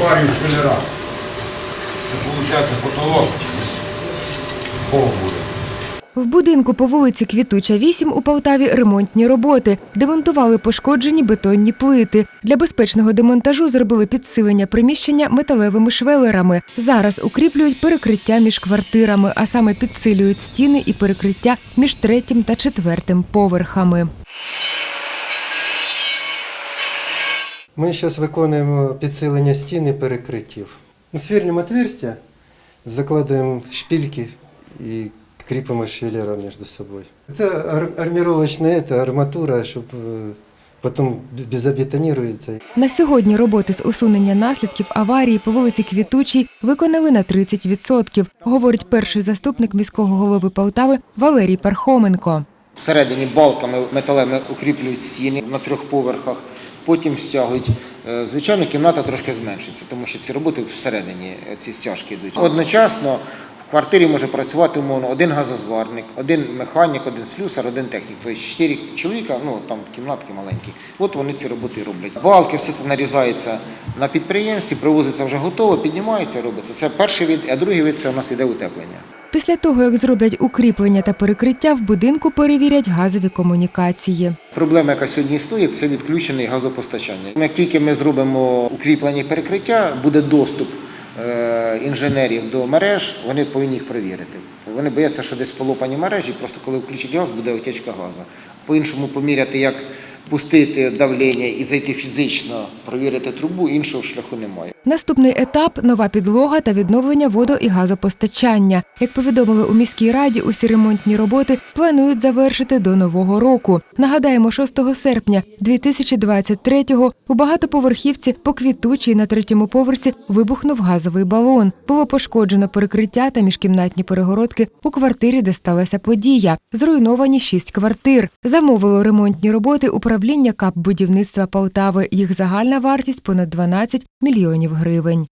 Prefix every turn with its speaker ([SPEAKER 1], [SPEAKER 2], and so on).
[SPEAKER 1] Марію шкалера. Це виходить потолок.
[SPEAKER 2] В будинку по вулиці Квітуча 8 у Полтаві ремонтні роботи. Демонтували пошкоджені бетонні плити. Для безпечного демонтажу зробили підсилення приміщення металевими швелерами. Зараз укріплюють перекриття між квартирами, а саме підсилюють стіни і перекриття між третім та четвертим поверхами.
[SPEAKER 3] Ми зараз виконуємо підсилення стін і перекриттів. Свірнемо отверстя, закладуємо шпильки і кріпимо швеллера між собою. Це арміровочна це, арматура, щоб е, потім безобетонірується.
[SPEAKER 2] На сьогодні роботи з усунення наслідків аварії по вулиці Квітучій виконали на 30%, говорить перший заступник міського голови Полтави Валерій Пархоменко.
[SPEAKER 4] Всередині балками металевими укріплюють стіни на трьох поверхах, потім стягують. Е, Звичайно, кімната трошки зменшиться, тому що ці роботи всередині е, ці стяжки йдуть. Одночасно в квартирі може працювати умовно один газозварник, один механік, один слюсар, один технік. Тобто чотири чоловіка, ну там кімнатки маленькі. От вони ці роботи роблять. Балки, все це нарізається на підприємстві, привозиться вже готово, піднімається, робиться. Це перший від, а другий від це у нас іде утеплення.
[SPEAKER 2] Після того, як зроблять укріплення та перекриття, в будинку перевірять газові комунікації.
[SPEAKER 4] Проблема, яка сьогодні існує, це відключене газопостачання. Як тільки ми зробимо укріплення і перекриття, буде доступ е, інженерів до мереж, вони повинні їх перевірити. Вони бояться, що десь полопані мережі, просто коли включать газ, буде утечка газу. По-іншому поміряти, як пустити давлення і зайти фізично, провірити трубу, іншого шляху немає.
[SPEAKER 2] Наступний етап нова підлога та відновлення водо- і газопостачання. Як повідомили у міській раді, усі ремонтні роботи планують завершити до нового року. Нагадаємо, 6 серпня 2023-го у багатоповерхівці по квітучій на третьому поверсі вибухнув газовий балон. Було пошкоджено перекриття та міжкімнатні перегородки у квартирі, де сталася подія. Зруйновані шість квартир. Замовило ремонтні роботи управління КАП будівництва Полтави. Їх загальна вартість понад 12 мільйонів гривень.